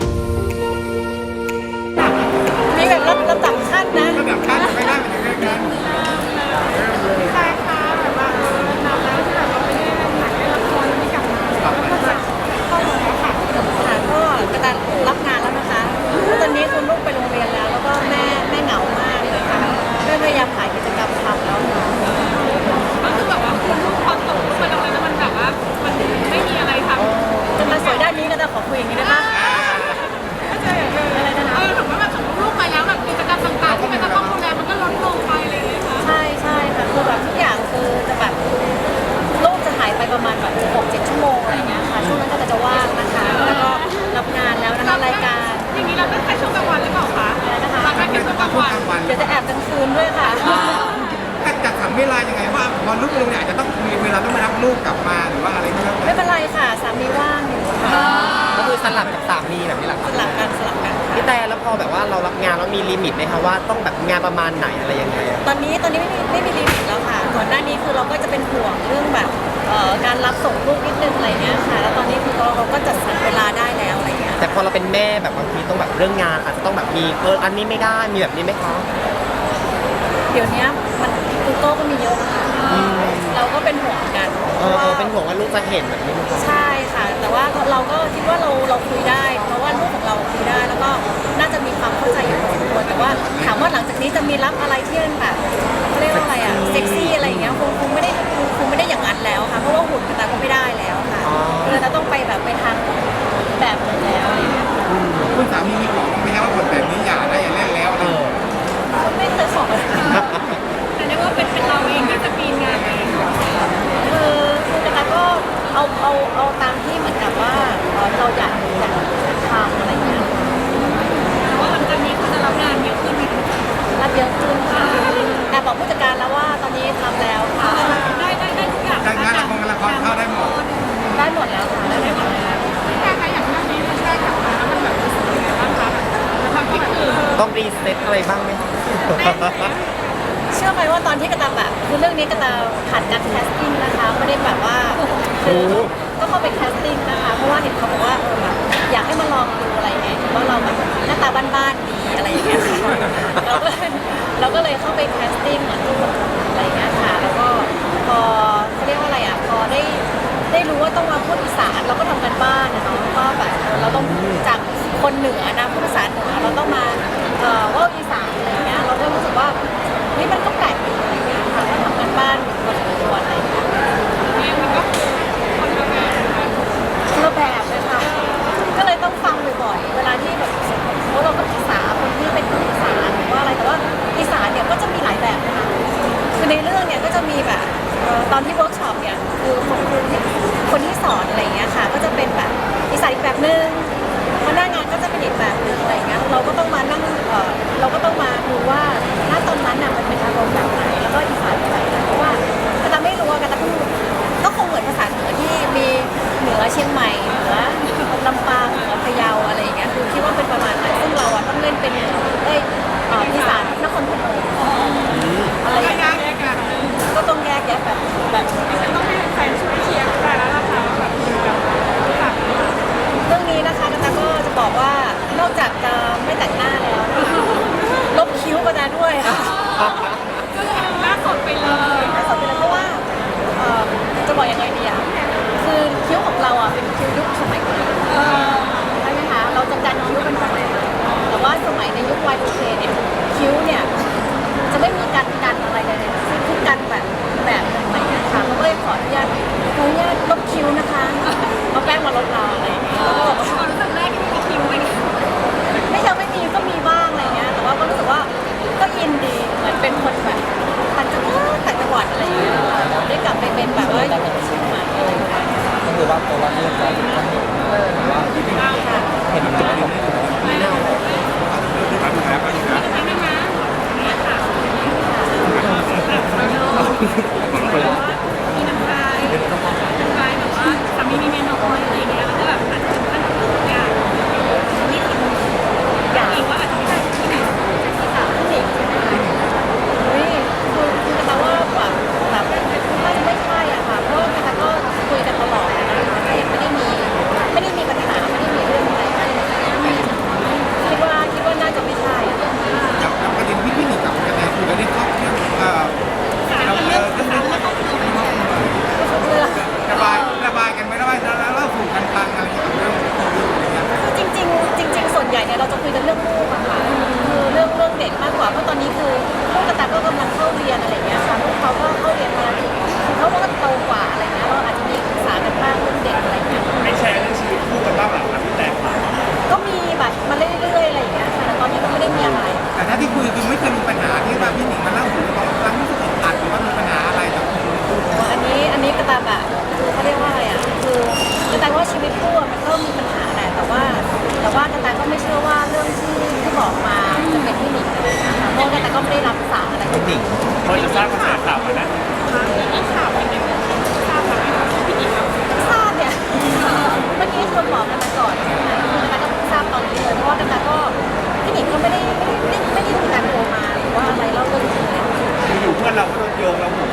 มี เวลายังไงว่าพอลูกลงเนี่ยอาจจะต้องมีเวลาต้องมารับลูกกลับมาหรือว่าอะไรก็แล้วไม่แต่เป็นไรค่ะสามีว่างอยู่ค่ะก็คือสลับกับสามีแบบนี้แหละคสรับลับกันสลับกันค่ะพี่แต่แล้วพอแบบว่าเรารับงานแล้วมีลิมิตไหมคะว่าต้องแบบงานประมาณไหนอะไรยังไงอะตอนนี้ตอนนี้ไม่มีไม่มีลิมิตแล้วค่ะก่อนหน้านี้คือเราก็จะเป็นห่วงเรื่องแบบเอ่อการรับส่งลูกนิดนึงอะไรเงี้ยค่ะ แล้วตอนนี้คือเราเราก็จัดสรรเวลาได้แล้วอะไรเงี้ย แต่พอเราเป็นแม่แบบบางทีต้องแบบเรื่องงานอาจจะต้องแบบมีเอออันนี้ไม่ได้มีแบบนี้ไหมคะ เดี๋ยวนี้มันกู โก้ก็มีเยอะนะคะเราก็เป็นห่วงกันเออเออเป็นห่วงว่าลูกจะเห็นแบบนี้ไหมคะใช่ค่ะ แต่ว่าเราก็คิดว่าเราเราคุยได้ เพราะว่าลูกของเราคุยได้แล้วก็น่าจะมีความเข้าใจอยู่พอสมควรแต่ว่าถามว่าหลังจากนี้จะมีรับอะไรที่มันแบบเขาเรียกว่าอะไรอะเซ็กซี่อะไรอย่างเงี้ยคงคงไม่ได้คงคงไม่ได้อย่างนั้นแล้วค่ะเพราะว่าหุ่นแต่ก็ไม่ได้แล้วค่ะคือเราต้องไปแบบไปทางแบบอื่นแล้วอะไรอย่างเงี้ย คุณสามีมีบอกบ้างไหมครับว่าบทแบบนี้อย่าได้อย่าเล่นแล้วอะไร เออ ไม่เคยขอเลย แต่เรียกว่าเป็นเป็นเราเองก็จะปีนงานเอง คือคือแต่ก็ เอาตามที่เหมือนกับว่าเอ่อเราอยากอยากทำอะไรอย่างเงี้ยแต่ว่าหลังจากนี้เขาจะรับงานเยอะขึ้นไหมคะรับเยอะขึ้นค่ะแต่บอกผู้จัดการแล้วว่าตอนนี้ทำแล้วค่ะได้ได้ได้ทุกอย่างการงานละครละครเข้าได้หมดได้หมดแล้วค่ะได้หมดแล้วแต่ใครอย่างนั้นนี้ได้กลับมาแล้วมันแบบรู้สึกยังไงบ้างคะแบบความคิดคือต้องรีเซ็ตอะไรบ้างไหมเชื่อไหมว่าตอนที่กระตาแบบคือเรื่องนี้กระตาผ่านการแคสติ้งนะคะไม่ได้แบบว่าคือ ก็เข้าไปแคสติ้งนะคะ เพราะว่าเห็นเขาบอกว่าเออแบบอยากให้มาลองดูอะไรเงี้ยเห็นว่าเราแบบหน้าตาบ้านๆดีอะไรอย่างเงี้ยค่ะเราก็เลยเราก็เลยเข้าไปแคสติ้งเหมือนทุกคนอะไรอย่างเงี้ยค่ะ แล้วก็พอเขาเรียกว่าอะไรอะ พอได้ได้รู้ว่าต้องมาพูดอีสานเราก็ทำกันบ้านนะเนาะก็แบบเออเราต้องจากคนเหนือนะพูดภาษาเหนือเราต้องมาเอ่อว่าอี บอกยังไงดีอะคือคิ้วของเราอะเป็นคิ้วยุคสมัยใหม่ใช่ไหมคะเราจะกันคิ้วเป็นสมัยใหม่แต่ว่าสมัยในยุค Y2K เนี่ยคิ้วเนี่ยจะไม่มีการกันอะไรเลยคือกันแบบแบบหนึ่งอะไรอย่างเงี้ยค่ะเขาก็เลยขออนุญาตขออนุญาตลบคิ้วนะคะเอาแป้งมาลบเราอะไรอย่างเงี้ยแล้วก็บอกว่ารู้สึกแรกที่มีคิ้วเป็นไม่ใช่ไม่มีก็มีบ้างอะไรเงี้ยแต่ว่าก็รู้สึกว่าก็ยินดีเหมือนเป็นคนแบบต่างจังหวัดต่างจังหวัดอะไรเงี้ยได้กลับไปเป็นแบบว่า คือว่าตัวว่าเรื่องการต้องเห็นว่าเห็นจุดของ ราจะคุยกันเรื่องลูกอะค่ะคือเรื่องเรื่องเด็กมากกว่าเพราะตอนนี้คือลูกกระแตก็กำลังเข้าเรียนอะไรอย่างเงี้ยค่ะลูกเขาก็เข้าเรียนมาเขาก็โตกว่าอะไรเงี้ยเราอาจจะมีปรึกษากันบ้างเรื่องเด็กอะไรเงี้ยให้แชร์เรื่องชีวิตคู่กันบ้างหลังจากที่แตกต่างก็มีแบบมาเรื่อยๆอะไรอย่างเงี้ยค่ะแต่ตอนนี้ก็ไม่ได้มีอะไร แต่ถ้าที่คุยคือไม่เคยมีปัญหาที่ว่าพี่หนิงมาเล่าถึงตอนครั้งรู้สึกอึดอัดหรือว่ามีปัญหาอะไรกับคุณลูกอันนี้อันนี้กระแตแบบคือเขาเรียกว่าอะไรอะคือกระแตว่าชีวิตคู่อะมันก็มีปัญหาแหละแต่ว่าแต่ว่ากระแตก็ ไม่เชื่อว่าเรื่องที่ที่บอกมาจะเป็นที่หนิงอะไรอย่างเงี้ยค่ะเพราะกระแตก็ไม่ได้รับสารอะไรจริงพอจะทราบกระแสข่าวมานะมีข่าวเป็นยังไงทราบไหมคะพี่หญิงเราทราบเนี่ยเมื่อกี้คนบอกกันมาก่อนใช่ไหมคือกระแตก็เพิ่งทราบตอนนี้เลยเพราะว่ากระแตก็พี่หนิงก็ไม่ได้ไม่ได้ไม่ได้มีการโทรมาหรือว่าอะไรเล่าเรื่องนี้เลย อยู่ๆเพื่อนเราก็โดนโยงเราหู